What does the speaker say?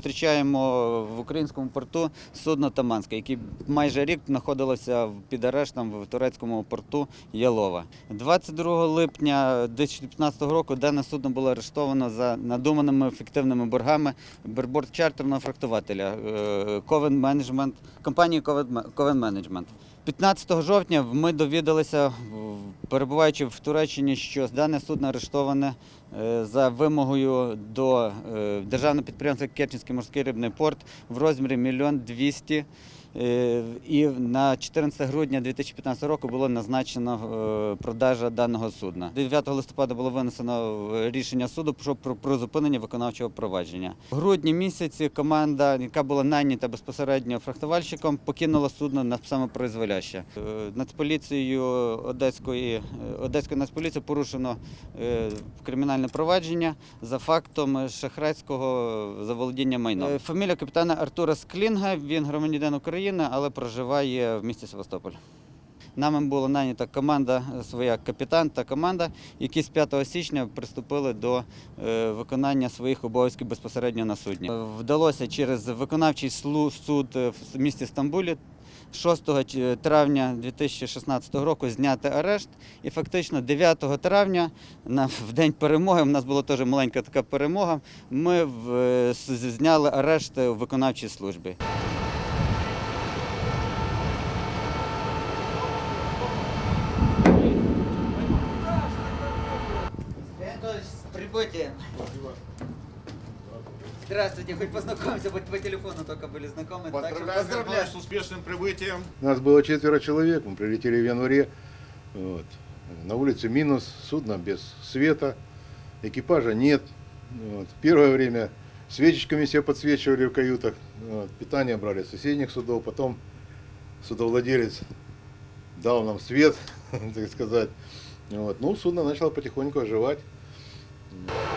Зустрічаємо в українському порту судно Таманське, яке майже рік знаходилося під арештом в турецькому порту Ялова. 22 липня 2015 року дане судно було арештовано за надуманими фіктивними боргами берборд чартерного фрактувателя е, Ковен Менеджмент компанії Ковен Менеджмент. 15 жовтня ми довідалися, перебуваючи в Туреччині, що дане судно арештоване е, за вимогою до е, державного підприємства Керченський морський рибний порт в розмірі 1 200 Е, І на 14 грудня 2015 року було назначено е, продажа даного судна. 9 листопада було винесено е, рішення суду про, зупинення виконавчого провадження. В грудні місяці команда, яка була найнята безпосередньо фрахтувальщиком, покинула судно на самопроизволяще. Е, Нацполіцією Одеської е, Одеської нацполіції порушено е, кримінальне провадження за фактом шахрайського заволодіння майном. Е, Фамілія капітана Артура Склінга. Він громадянин України, але проживає в місті Севастополь. Нами була нанята команда, е, своя капітан та команда, які з 5 січня приступили до е, виконання своїх обов'язків безпосередньо на судні. Е, Вдалося через виконавчий суд е, в місті Стамбулі 6 травня 2016 року зняти арешт. І фактично 9 травня, в день перемоги, в нас була теж маленька така перемога, ми е, зняли арешт у виконавчій службі. Прибытием. Здравствуйте, хоть познакомимся, хоть по телефону только были знакомы. так что Поздравляю, поздравляю. с успешным прибытием. Нас было четверо человек, мы прилетели в январе. Вот. На улице минус, судно без света, экипажа нет. Вот. Первое время свечечками все подсвечивали в каютах, вот. питание брали с соседних судов, потом судовладелец дал нам свет, так сказать. Вот. Ну, судно начало потихоньку оживать. No.